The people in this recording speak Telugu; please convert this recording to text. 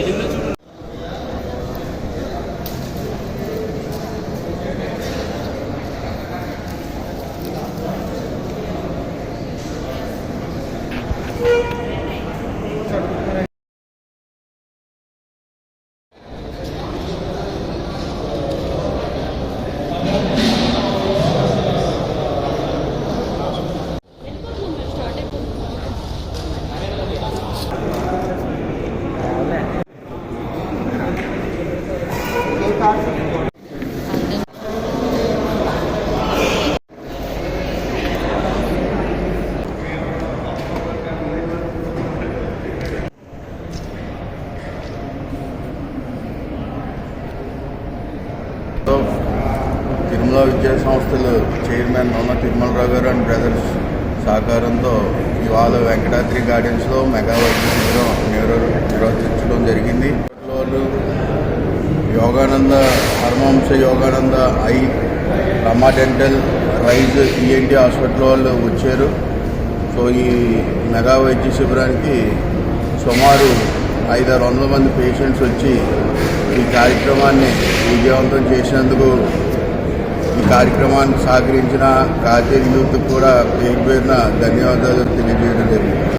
বিভিন্ন తిరుమల విద్యా సంస్థలు చైర్మన్ ఉన్న తిరుమలరావు గారు అండ్ బ్రదర్స్ సహకారంతో ఇవాళ వెంకటాద్రి గార్డెన్స్లో మెగా వైద్య శిబిరం నిర్వహించడం జరిగింది. Yogananda Paramahamsa Yogananda I Rama dental rise ENT hospital వాళ్ళు వచ్చారు. సో ఈ మెగా వైద్య శిబిరానికి సుమారు ఐదారు వందల మంది పేషెంట్స్ వచ్చి ఈ కార్యక్రమాన్ని విజయవంతం చేసినందుకు ఈ కార్యక్రమాన్ని సహకరించిన కార్తీక యూత్ కూడా పేరు పేరున ధన్యవాదాలు తెలియజేయడం జరిగింది.